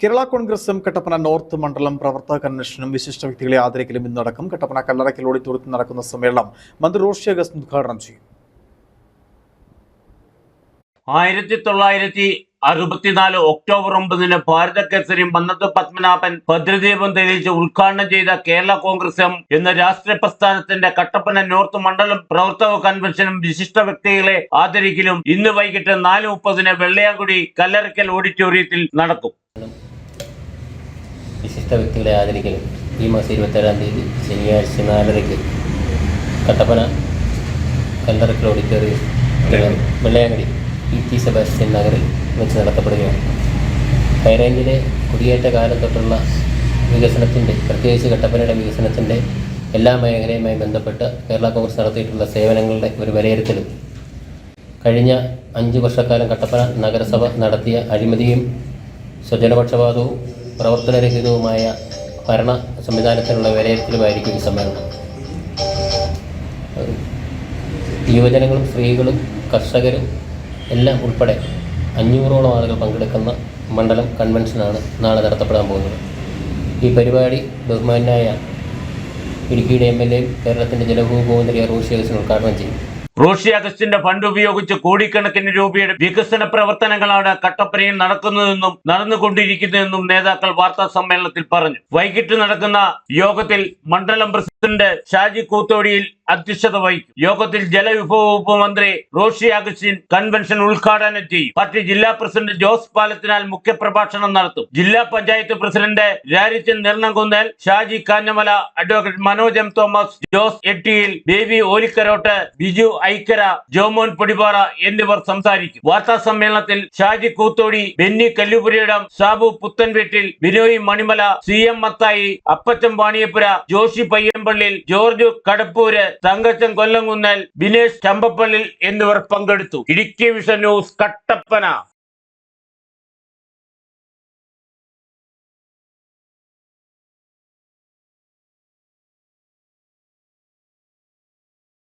കേരള കോൺഗ്രസും കട്ടപ്പന നോർത്ത് മണ്ഡലം പ്രവർത്തക കൺവെൻഷനും വിശിഷ്ട വ്യക്തികളെ ആദരിക്കലും ഇന്ന് നടക്കും കട്ടപ്പന കല്ലറയ്ക്കൽ ഓഡിറ്റോറിയത്തിൽ നടക്കുന്ന സമ്മേളനം മന്ത്രി റോഷി അഗസ്റ്റ് ഉദ്ഘാടനം ചെയ്യും. ആയിരത്തി തൊള്ളായിരത്തി അറുപത്തിനാല് ഒക്ടോബർ ഒമ്പതിന് ഭാരത കേസരിയും മന്നത്ത് പത്മനാഭൻ ഭദ്രദീപം തെളിയിച്ച് ഉദ്ഘാടനം ചെയ്ത കേരള കോൺഗ്രസും എന്ന രാഷ്ട്രീയ പ്രസ്ഥാനത്തിന്റെ കട്ടപ്പന നോർത്ത് മണ്ഡലം പ്രവർത്തക കൺവെൻഷനും വിശിഷ്ട വ്യക്തികളെ ആദരിക്കലും ഇന്ന് വൈകിട്ട് നാല് മുപ്പതിന് വെള്ളയാങ്കുടി കല്ലറയ്ക്കൽ ഓഡിറ്റോറിയത്തിൽ നടക്കും. വിശിഷ്ട വ്യക്തികളെ ആദരിക്കലും. ഈ മാസം ഇരുപത്തേഴാം തീയതി ശനിയാഴ്ച നാലരയ്ക്ക് Kattappana Kallarackal auditorium Vellayamkudi E T Sebastian നഗറിൽ വെച്ച് നടത്തപ്പെടുകയാണ്. ഹൈറേഞ്ചിലെ കുടിയേറ്റ കാലം തൊട്ടുള്ള വികസനത്തിന്റെ പ്രത്യേകിച്ച് കട്ടപ്പനയുടെ വികസനത്തിന്റെ എല്ലാ മേഖലയുമായി ബന്ധപ്പെട്ട് കേരള കോൺഗ്രസ് നടത്തിയിട്ടുള്ള സേവനങ്ങളുടെ ഒരു വിലയിരുത്തലും. കഴിഞ്ഞ അഞ്ച് വർഷക്കാലം കട്ടപ്പന നഗരസഭ നടത്തിയ അഴിമതിയും സ്വജനപക്ഷപാതവും പ്രവർത്തനരഹിതവുമായ ഭരണ സംവിധാനത്തിനുള്ള വിലയിരുത്തലുമായിരിക്കും ഈ സമ്മേളനം. യുവജനങ്ങളും സ്ത്രീകളും കർഷകരും എല്ലാം ഉൾപ്പെടെ അഞ്ഞൂറോളം ആളുകൾ പങ്കെടുക്കുന്ന മണ്ഡലം കൺവെൻഷനാണ് നാളെ നടത്തപ്പെടാൻ പോകുന്നത്. ഈ പരിപാടി ബഹുമാനായ ഇടുക്കിയുടെ എം എൽ എയും കേരളത്തിന്റെ ജലഭൂമി മന്ത്രി അഗസ്റ്റിൻ ഉദ്ഘാടനം ചെയ്യും. റോഷി അഗസ്റ്റിന്റെ ഫണ്ട് ഉപയോഗിച്ച് കോടിക്കണക്കിന് രൂപയുടെ വികസന പ്രവർത്തനങ്ങളാണ് കട്ടപ്പനയിൽ നടക്കുന്നതെന്നും നടന്നുകൊണ്ടിരിക്കുന്നതെന്നും നേതാക്കൾ വാർത്താ സമ്മേളനത്തിൽ പറഞ്ഞു. വൈകിട്ട് നടക്കുന്ന യോഗത്തിൽ മണ്ഡലം പ്രസിഡന്റ് ഷാജി കൂത്തോടിയിൽ അധ്യക്ഷത വഹിക്കും. യോഗത്തിൽ ജലവിഭവ വകുപ്പ് മന്ത്രി റോഷി അഗസ്റ്റിൻ കൺവെൻഷൻ ഉദ്ഘാടനം ചെയ്യും. പാർട്ടി ജില്ലാ പ്രസിഡന്റ് ജോസ് പാലത്തിനാൽ മുഖ്യപ്രഭാഷണം നടത്തും. ജില്ലാ panchayat president Rarichan Nirnamkunnel Shaji Kanjamala advocate Manoj M Thomas Jose Ettiyil Baby Olikkarottu Biju Aikkara Jomon Podipara എന്നിവർ സംസാരിക്കും. വാർത്താ സമ്മേളനത്തിൽ Shaji Koothodi Benny Kallupurayidam Sabu Puthenveettil Binoy Manimala C M Mathai Appachan Vaniyapura Joshy Payyampallil George Kadappoor Thankachan Kollamkunnel Binesh ചമ്പപ്പള്ളിൽ എന്നിവർ പങ്കെടുത്തു. Idukki vision news Kattappana.